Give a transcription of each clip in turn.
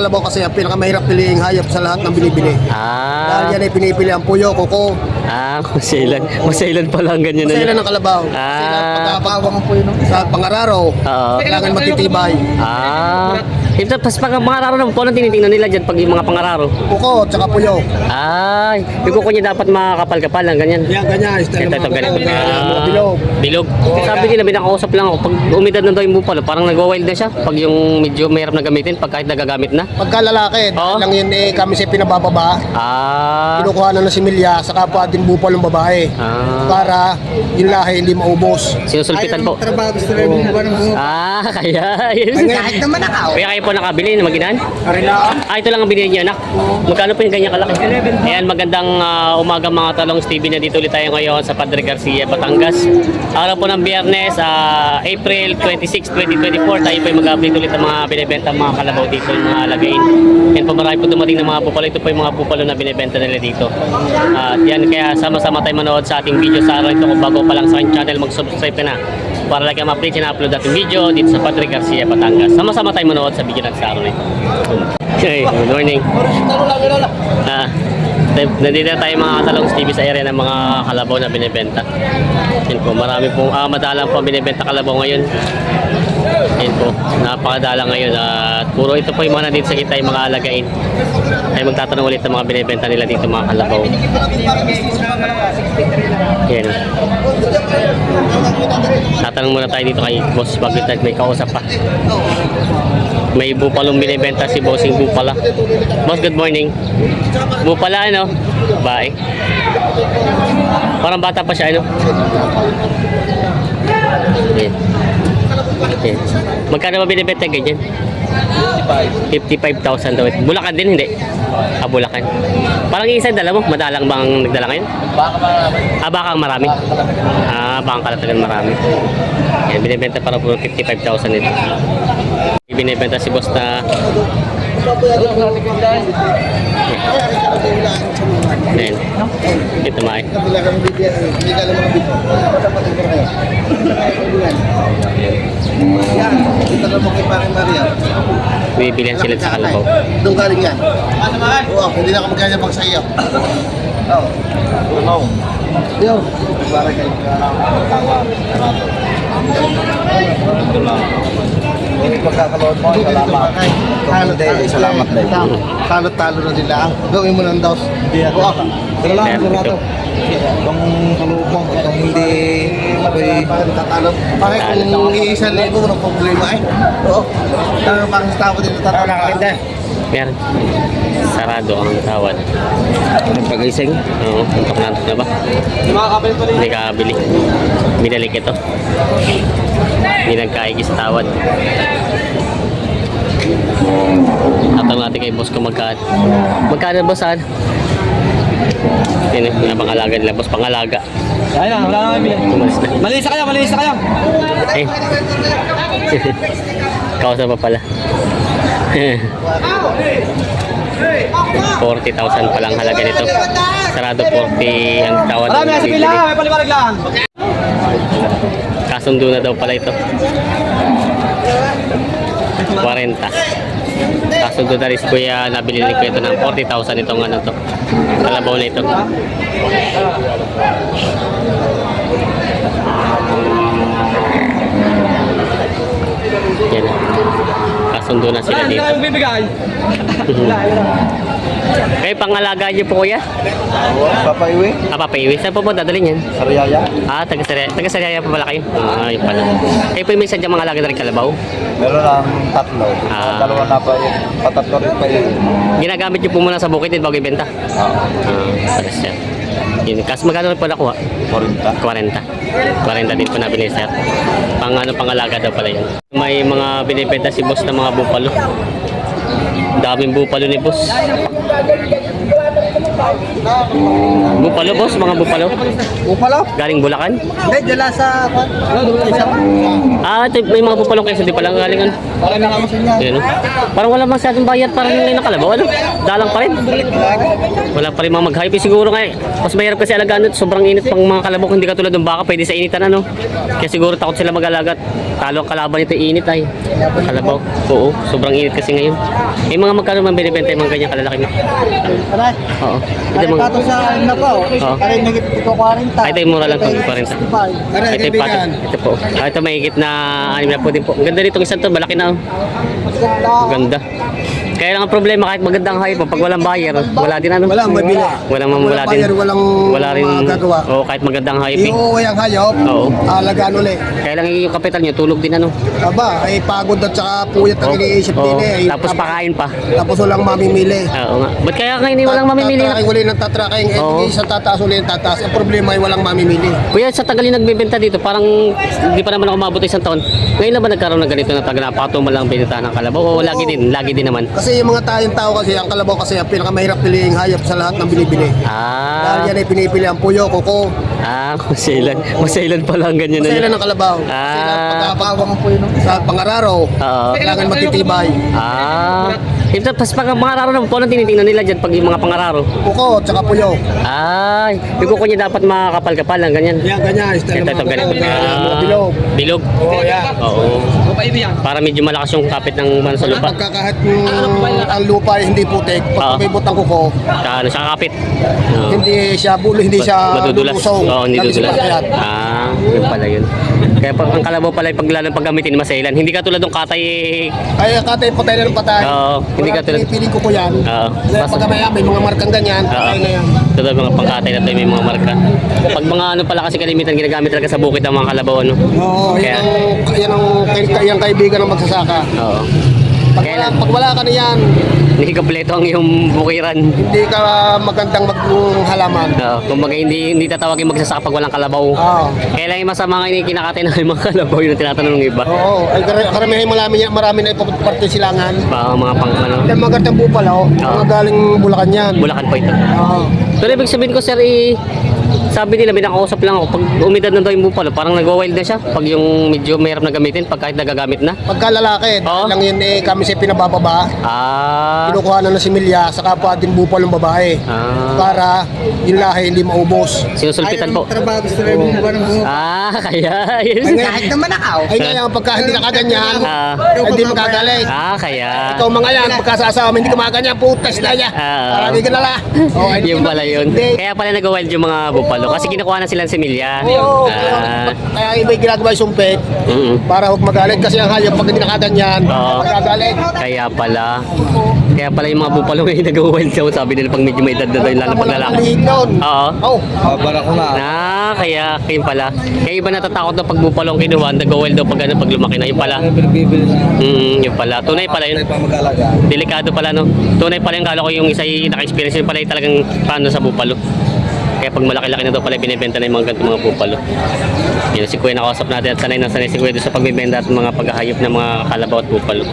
Kalabaw kasi ang pinakamahirap piliing hayop sa lahat ng binibili. Ah, Dahil yan ay pinipili ang puyo, kuko, ah, masailan. Masailan pala ang ganyan na Masailan yun. ng kalabaw. Ah. Sila pagkabawang ang puyo no? sa pangararo. Oo. Kailangan matitibay. Ah, ito, pas pag pangararo naman po, anong tinitingnan nila dyan pag yung mga pangararo? Kuko, tsaka puyo. Ay, yung kuko niya dapat makakapal-kapal lang, ganyan. Yan, ganyan. Ito, ito. Mga Ah, bilog. bilog. Sabi nila, binakausap lang ako. Pag umidad na daw yung bupalo, parang nagwa-wild na siya. Pag yung medyo mahirap na gamitin, pag kahit nagagamit na. Pagka lalaki, Oo. lang yun eh, kami siya pinabababa. Ah, Kinukuha na ng similya, saka pa din bupalong babae. ah. Para yung lahi hindi maubos. Sinusulpitan po. trabaho gusto rin ng Ah, kaya. Yun. Kahit naman ako. Kaya kayo po nakabili na maginan? Ah, ito lang ang binili niyo, anak. Magkano po yung ganyan kalaki? Ayan, magandang ah, umaga mga talong Stevie na dito ulit tayo ngayon sa Padre Garcia, Batangas. Araw po ng biyernes, ah, April 26, 2024. Tayo po yung mag-update ulit ng mga binibenta mga kalabaw dito, yung mga lagayin. Yan po marami po dumating ng mga bupalo. Ito po yung mga bupalo na binibenta nila dito. At yan, kaya sama-sama tayo manood sa ating video sa araw ito. Kung bago pa lang sa aking channel, mag-subscribe ka na para lagi ang update na upload natin video dito sa Padre Garcia, Batangas. Sama-sama tayo manood sa video natin sa araw na. Okay, good morning. Ah, nandito na tayo mga katalong TV sa area ng mga kalabaw na binibenta. Yan po, marami po, ah, madalang po binibenta kalabaw ngayon. Yan po, napakadala ngayon. At puro ito po yung mga nandito sa kita yung mga alagain. Tayo magtatanong ulit ng mga binibenta nila dito mga kalabaw. Yan. Tatanong muna tayo dito kay Boss Baglit at may kausap pa. May bupalong binibenta si Bossing Bupala. Boss, good morning. Bupala ano? Bae. Parang bata pa siya ano? Yan. Yan. Magkano ba binibenta ganyan? 55,000 daw. Bulacan din, hindi? Ah, Bulacan. Parang isa dala mo. Madalang bang nagdala ngayon? Ah, baka ang marami. Ah, baka ang kalatagan marami. Yan, binibenta para po 55,000 ito. Binibenta si boss na Ayan. Ito maay. Hindi ka lang mga bito. Yan. Ito na mo kay Paring Maria. Bibilihan sila sa kalabaw. Doon galing yan. Oo, hindi na ako magkanya pag sa iyo. Oo. Ano? Yo. Para kayo. Hindi pagkakalood mo, salamat. Kung hindi, salamat din. Talo-talo na nila. Gawin mo ng daos. Hindi ako. Salamat, Perfect. salamat. Kung kaloob mo, kung hindi ako'y Tatalo. Bakit kung iisa libo, walang problema eh. Oo. Tama parang sa tao dito tatalo. Meron. Sarado ang tawad. Anong pag-ising? Oo, puntok na na ba? Hindi kakabili. Binalik ito. Hindi nagkaigi sa tawad. Tatanong natin kay boss kung magkano. Magkano boss saan? Eh, yung pangalaga nila. Boss, pangalaga. Ayun, wala kami. Tumalis na. Malinis na kayo, malinis na kayo. Eh. Kausa pa pala. 40,000 pa lang halaga nito. Sarado 40 ang tawad. Marami, bibili. pila, may paliwanag lang. Kasundo na daw pala ito. 40. Kasundo na rin si Kuya, nabili ni Kuya ito ng 40,000 itong ano to. Kalabaw na ito. Yan. Kasundo na sila Wala, hindi dito. kayo bibigay. Kayo pangalaga niyo po kuya? Papaiwi, Ah, papaiwi. Saan po po dadalhin yan? Sariaya. Ah, taga Sariaya. Taga Sariaya pa pala kayo? Ah, yun pala. Kayo po yung may sadyang mga alaga na rin kalabaw? Meron lang tatlo. Ah. Dalawa na pa yun. Patatlo rin pa yun. Ginagamit niyo po muna sa bukid din bago ibenta? Ah, Ah, pala siya. Yun. Kasi magkano po nakuha? 40. 40. 40 din po nabili sir. Pang ano, pangalaga daw pala yun. May mga binibenta si boss ng mga bupalo. Daming bupalo ni boss. Bupalo, boss, mga bupalo. Bupalo? Galing Bulacan. Hindi, dala sa... Ah, ito, may mga bupalo kayo, hindi pala galingan. Para na kami sa inyo. Ayan, oh. Parang wala masyadong bayad parang yung nakalabaw, ano? Dalang pa rin. Wala pa rin mga mag-hype. Siguro eh. Mas mahirap kasi alagaan ito. Sobrang init pang mga kalabok. Hindi katulad ng baka. Pwede sa initan, ano? Kaya siguro takot sila mag-alagat. Talo ang kalaban nito init ay. Kalabaw. Oo. Sobrang init kasi ngayon. May mga magkano man binibenta yung mga ganyan kalalaki na. Oo. Ito aray mga... pato sa na po. Oo. Aray nagit ko 40. Ah, ito yung mura lang to, 40. Aray, Ito yung pato. Ito po. Ah, ito may higit na anim na po din po. Ang ganda nitong isang to. Malaki na. oh. Ganda. Kaya lang ang problema kahit magandang hype, pag walang buyer, wala din ano. Walang mabili. Walang wala, din. buyer, walang wala rin magagawa. Oo, kahit magandang hype. Iuwi ang hayop. Oo. Alagaan ulit. Kaya lang yung kapital niyo tulog din ano. Aba, ay pagod at saka puyat ang iniisip din eh. Tapos pakain pa. Tapos walang mamimili. Oo nga. Ba't kaya ngayon walang mamimili na? Tatracking uli ng tatracking. Eh, isang tataas uli ng tataas. Ang problema ay walang mamimili. Kuya, sa tagal yung nagbebenta dito, parang hindi pa naman ako umabot isang taon. Ngayon na ba nagkaroon ng ganito na tagal napakatumal lang binita ng kalabaw? O lagi din, lagi din naman. Kasi yung mga tayong tao kasi, ang kalabaw kasi ang pinakamahirap piliing hayop sa lahat ng binibili. Ah, Dahil yan ay pinipili ang puyo, kuko. ah, masailan. Masailan pa lang ganyan na Kasi yun. ilan ang kalabaw. Ah. Pagkapagawang ang puyo ng sa pangararo. Oo. Kailangan matitibay. Ah, ito, pas pag pangararo na po, anong tinitingnan nila dyan pag yung mga pangararo? Kuko, tsaka puyo. Ay, yung kuko niya dapat makakapal-kapal lang, ganyan. Yan, ganyan. Style Ito, ito. Mga Ah, bilog. bilog. Oo, yan. Oo. Para medyo malakas yung kapit ng ano, sa lupa. Pagka kahit mm, ang lupa ay hindi putik, Ah. pag umibot ang kuko, Sa, ano, sa kapit. Oo. hindi siya bulo, hindi siya lulusong. Oo, hindi dudulas. Ah, yun pala yun. Kaya pag ang kalabaw pala pag lalo pag gamitin masailan. Hindi ka tulad ng katay Ay, katay patay na ng patay. Oo, hindi ka tulad- Pinipiling ko ko yan. Oo. Kaya maya, may mga markang ganyan, Oo. patay na yan. Tulad mga pangkatay na to may mga marka. Pag mga ano pala kasi kalimitan ginagamit talaga sa bukid ng mga kalabaw ano. Oo, yan Kaya- ang, yan ang, kay- yung kaibigan ng magsasaka. Oo. Pag wala, pag wala ka na yan, Hindi kompleto ang iyong bukiran. hindi ka magandang maghalaman. Oo. Kumbaga hindi hindi tatawagin magsasaka pag walang kalabaw. Oo. Kaya lang yung masama nga yung kinakatay ng mga kalabaw yun ang tinatanong ng iba. Oo, ay kar- karamihan marami, niya- marami na ipaparte silangan. Baka mga pang ano. Dahil mga gantang bupalo, Oo. mga galing Bulacan yan. Bulacan po ito. Oo. Pero ibig sabihin ko sir, eh, sabi nila, may nakausap lang ako, pag umidad na daw yung bupalo, parang nagwa-wild na siya. Pag yung medyo mahirap na gamitin, pag kahit nagagamit na. Pagka lalaki, Oo. lang yun eh, kami siya pinabababa. Ah, Kinukuha na ng similya sa kapwa din bupalong babae. ah, Para yung lahi hindi maubos. sinusulpitan po. trabaho gusto rin mo ng buhok? Ah, kaya, yun. Kahit naman ako. Ay kaya pagka hindi ka kaganyan, Ah. hindi magagalit. Ah, kaya. Ikaw mga yan, pagkasasama, hindi ka makaganyan, putas na niya. Ah. Para hindi ka nala. Oh, ay, yun pala yun. Kaya pala nag-wild yung mga bupalo. Kasi kinukuha na silang similya. Oo, Ah, kaya iba yung ginagawa yung sumpit mm para huwag magalit kasi ang hayop pag hindi nakaganyan, Oo. magagalit. Kaya pala. Kaya pala yung mga bupalo ngayon nag-wild daw. Sabi nila pag medyo may edad na daw yung lalo pag lalaki. Liit nun. Oo. Oh, para ko na. Na, kaya, kaya pala. Kaya iba natatakot na pag bupalo ang kinuha, nag-wild daw pag, ano, pag lumaki na. Yung pala. Mm, yung pala. Tunay pala yun. mag-alaga. Delikado pala no. Tunay pala yung kala ko yung isa yung naka-experience yun pala yung talagang paano sa bupalo. Kaya pag malaki-laki na daw pala binibenta na yung mga ganito mga bupalo. Yun si Kuya nakausap natin at sanay na sanay si Kuya doon sa pagbibenta at mga paghahayop ng mga kalabaw at bupalo.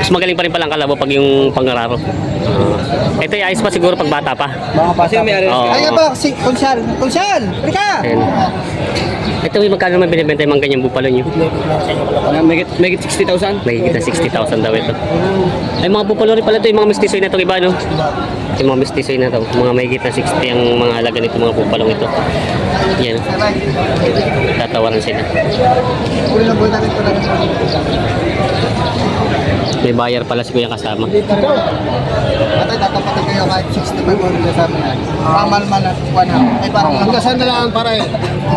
Mas magaling pa rin pala ang kalabaw pag yung pangararo. Ah. ito yung ayos pa siguro pag bata pa. Mga pasa. Oo. Ay nga ba, si Konsyal, Konsyal, Rika! Ayun. Ito yung magkano naman binibenta yung mga ganyang bupalo nyo? May may 60,000? May na 60,000 daw ito. Ay mga bupalo rin pala ito, yung mga mistisoy na itong iba, no? Yung mga mistisoy na ito, mga may na 60 ang mga halaga nito, mga bupalong ito. Yan. Tatawaran sila. Uli na buhay natin. May bayar pala si Kuya kasama. Atay, tatapatan kayo kahit 65 mo nila sa amin. Pamalmal at buwan na. Ay parang hanggang saan na lang para eh.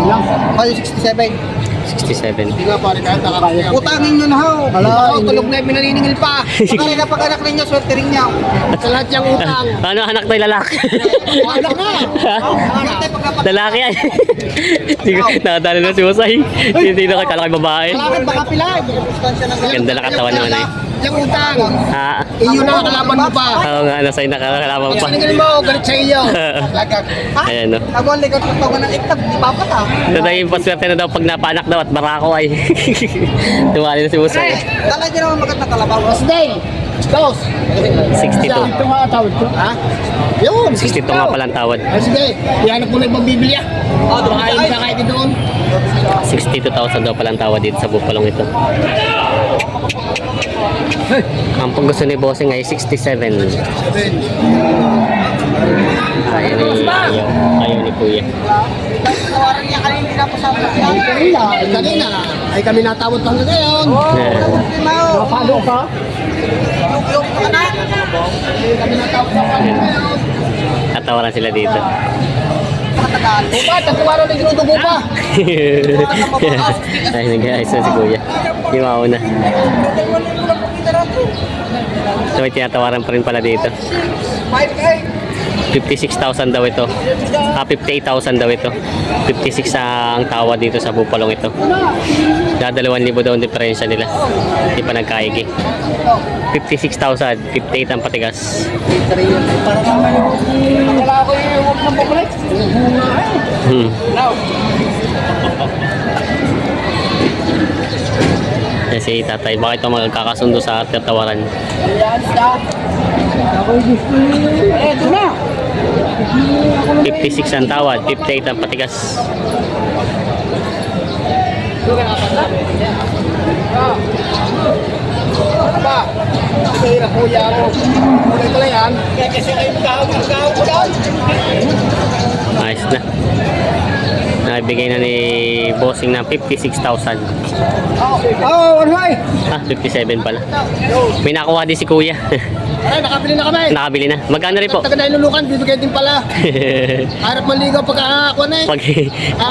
Lang. Kayo 67. 67. Hindi nga pare kahit nakakaya. Utangin nyo na ho. Hala, tulog na yung minaniningil pa. Pagkali na pag-anak ninyo, swerte rin niya. Sa lahat niyang utang. Ano anak tayo lalaki? Anak na. Anak tayo pagkapat. lalaki ko nakadala na si Usay. Hindi na kakala kay babae. Kailangan baka pilag. Ganda na katawan naman eh. Yung utang. Ah, Iyo na kalaban mo pa. oo nga, nasa nakakalaman pa. Siningil mo, galit sa iyo. Ayan no. Ako, likot ng tawa ng iktag, di pa pa Ito na yung paswerte na daw pag napaanak daw at barako ay. Tuwali na si Usay. Kala niyo naman magandang kalabaw. Stay! Close! 62. Ito nga tawag ko. Ha? Yun, 62 nga pala ang tawad. Ah, sige, ihanap mo na yung magbibili ah. Oh, dumakain ka kahit doon. 62,000 daw pala ang tawad dito sa bupalong ito. Ang pag gusto ni Bossing ay 67. Ayaw ni, ayaw, ayaw ni Kuya. Kanina, ay kanina, ay kami natawad pa ngayon. Na, Napalo ka? Kami natawad pa ngayon. tatawaran sila dito. Ba, tatlong araw na ginudugo pa. Ay, nag-ayos na si Kuya. Hindi mauna. So, may tinatawaran pa rin pala dito. 56,000 daw ito. Ah, 58,000 daw ito. 56 ang tawad dito sa Bupalong ito. Dadalawan libo daw ang diferensya nila. Hindi pa nagkaigi. 56,000, 58 ang patigas. Hmm. Yan si tatay. Bakit ito magkakasundo sa tatawaran? Eh, ito na. 56 ang tawad, 58 ang patigas. Na kuya mo. Kulay ko yan. Kaya kasi kayo magkahawag. Ayos na. Nabigay na ni Bossing ng 56,000. Oo, ano ay? Ah, 57 pala. May nakuha din si Kuya. Ay, nakabili na kami. Nakabili na. Magkano rin po? Taga na ilulukan, bibigay din pala. Harap maligaw pagkakakuha na eh. Pag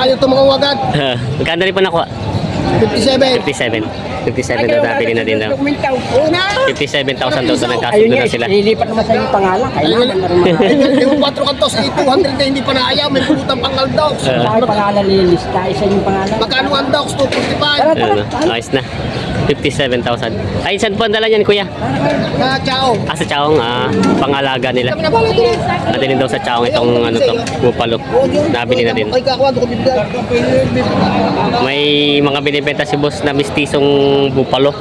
Ayaw tumangawagad. Magkano rin po nakuha? 57. 57. 57 daw nabili na din daw. Una! 57,000 daw sa nagkasundo na sila. Nililipat naman sa yung pangalan. Kailangan na rin. Yung 4 kantos, 200 na hindi pa naayaw. May pulutang pangal daw. Ah. Sa pangalan nililista, isa yung pangalan. Magkano ang daw? 245. Ano, ayos na. 57,000. Ay, saan po ang dala niyan, Kuya? Na, ciao. Ah, sa Chaong, ah, pangalaga nila. Kami na bala din. Nadalhin daw sa Chaong itong ano to, bupalo. Nabili na din. May mga binibenta si boss na mistisong bupalo.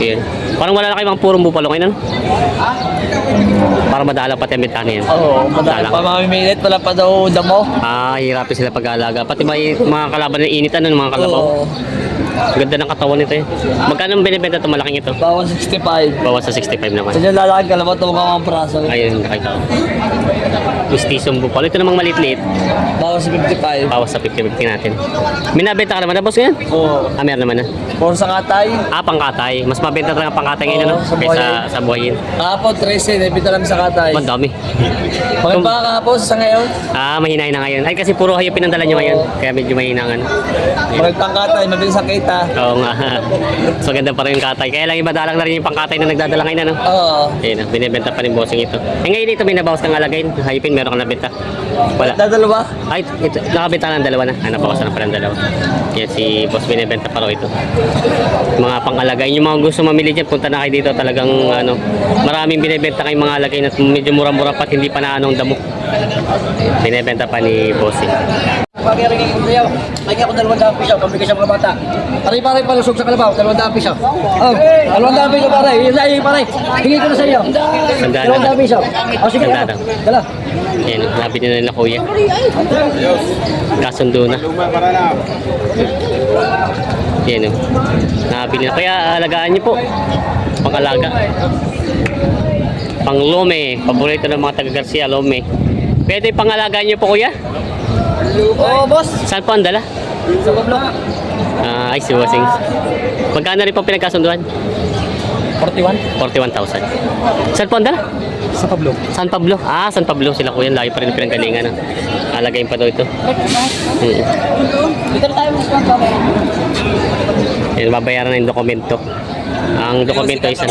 Yan. Parang wala na kayong mga purong bupalo ngayon, ano? Para madala pati ang bintana yan. Oo, madami Dalang. pa mamimilit, wala pa daw damo. Ah, hirapin sila pag-aalaga. Pati may mga kalaban ng init, ano, mga kalabaw. Oo, Ganda ng katawan nito eh. Magkano ang binibenta ito? Malaking ito. bawang 65. Bawas sa 65 naman. Sa dyan lalaki ka naman, tumukha mga praso. Ayun, nakita ko. Mistisong bupalo. Ito namang maliit-liit. Bawang sa 55. Bawas sa 50-50 natin. May nabenta ka naman na boss ngayon? Oo. Ah, meron naman na. Puro sa katay. Ah, pangkatay. Mas mabenta talaga pangkatay ngayon, ano? Oo, sa Kaysa buhayin. sa buhayin. Kahapon, 13, nabita namin sa katay. Ang dami. Bakit ba kahapon sa ngayon? Ah, mahina na ngayon. Ay, kasi puro hayop pinandala nyo ngayon. Kaya medyo mahina nga. ano. Bakit pang katay, mabilis ang kita. Oo nga. so, ganda pa rin yung katay. Kaya lang iba dalang na rin yung pangkatay na nagdadala ngayon, ano? Oo. Ayun, ah, binibenta pa rin bossing ito. Eh, ngayon ito may nabawas kang alagayin. Hayupin, meron kang nabenta. Wala. Dadalawa? Ay, ito, nakabenta na ng dalawa na. Ah, nabawasan na pala ng dalawa. Yan, si boss binibenta pa raw ito. Mga pangalagayin. Yung mga gusto mamili dyan, punta na kayo dito. Talagang, ano, maraming binibenta kayong mga alagayin at medyo mura-mura pa at hindi pa na anong damo. Binibenta pa ni bossing. Bagay rin yung kuya. Lagyan ko dalawang daan piso, pambigay sa mga bata. Pare, pare, palusog sa kalabaw. Dalawang daan piso. Oh, dalawang daan piso pare. Yun lang yung pare. Hingi ko na sa iyo. Dalawang na. daan piso. O sige, Sandaan dala. Na. Dala. Yan, nabili na nila kuya. Kasundo na. Yan o. Nabili na. Kaya alagaan niyo po. Pangalaga. Pang lome. Paborito ng mga taga Garcia, lome. Pwede pangalagaan niyo po kuya? Oo, boss. Saan po ang dala? Sa pablo. Ah, ay, si Wasing. Magkano rin po pinagkasunduan? 41. 41,000. Saan po ang dala? Sa pablo. San Pablo. Ah, San Pablo sila kuya. Lagi pa rin pinanggalingan. ah. Alagayin pa daw ito. Mm. Dito na tayo pablo. Yan, babayaran na yung dokumento. Ang dokumento ay isang...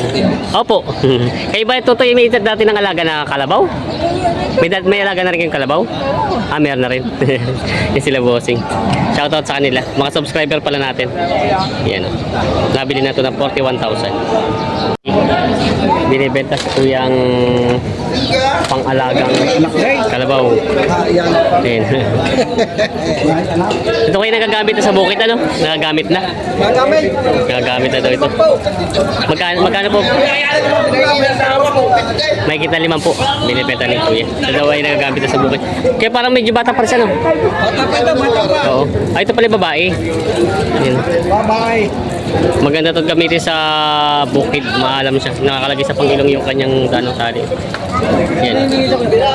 Opo. Kayo ba ito may edad dati ng alaga na kalabaw? May, may alaga na rin kayong kalabaw? Ah, meron na rin. Yan sila bossing. Shoutout sa kanila. Mga subscriber pala natin. Yan. oh. Nabili na ito ng 41,000. binibenta sa kuyang pang-alagang kalabaw. Ayan. ito kayo nagagamit na sa bukit ano? Nagagamit na. Gagamit. Nagagamit na daw ito. Magkano, magkano po? May kita limang po. Binibenta ni Kuya. Ito daw ay nagagamit na sa bukit. Kaya parang medyo bata pa rin siya, no? Bata pa ito, bata pa. Oo. Ay, ito pala yung babae. Ayan. Bye-bye. Maganda ito gamitin sa bukid. Maalam siya. Nakakalagay sa pangilong yung kanyang danong tali. Yan.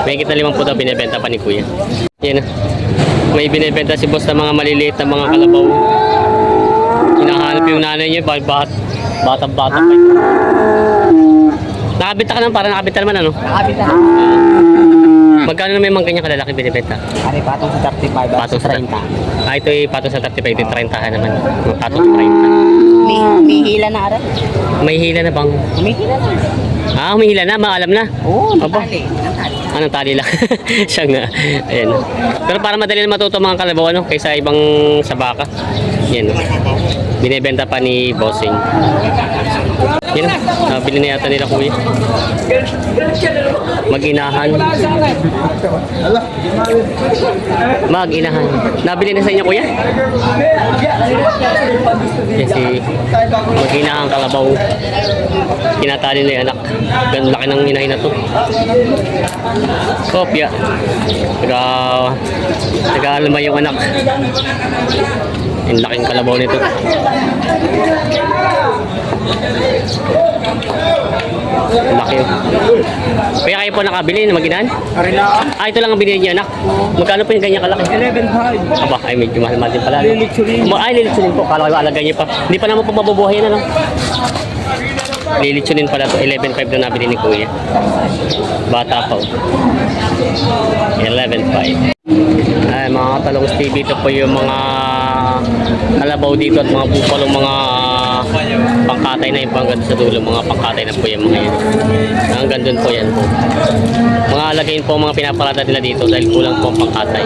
May kita limang daw binibenta pa ni Kuya. Yan. May binibenta si boss ng mga maliliit na mga kalabaw. Hinahanap yung nanay niya. Bat, bat, batang bata pa. Nakabita ka naman, parang nakabita naman ano? Nakabit na. Magkano naman yung mga ganyan kalalaki binibenta? Ano patong sa 35 Patong sa 30. Ah, ito ay patong sa 35, ito 30 ha naman. Mga Patong sa 30. May, may hila na ara. May hila na bang? May hila na. Ah, humihila na, maalam na. Oo, Aba. natali. Natali. Anong tali lang? Siya nga. Ayan. Pero para madali na matuto mga kalabaw, ano, kaysa ibang sa baka. Yan. Binibenta pa ni Bossing. Yan. Nabili na yata nila kuya. Mag-inahan. Mag-inahan. Nabili na sa inyo kuya? Yan si mag-inahan kalabaw. Kinatali na yung anak. Ganun laki ng inahin na to. Kopya. Taga, taga yung anak. Yung laking kalabaw nito. Ang Laki. Kaya kayo po nakabili na maginan? Ah, ito lang ang binili niya anak. Magkano po yung ganyan kalaki? 11.5. Aba, ay medyo mahal-mahal din pala. Ma- Ay, lilitsunin po. Kala ko alagay niyo pa. Hindi pa naman po mabubuhay yan, ano? Lilitsunin pala to 11.5 na nabili ni Kuya. Bata pa. oh. 11.5. Ay, mga katalong TV, ito po yung mga kalabaw dito at mga bupalong mga pangkatay na yung hanggang sa dulo. Mga pangkatay na po yung mga yan. Hanggang doon po yan po. Mga alagayin po mga pinapalata nila dito dahil kulang po ang pangkatay.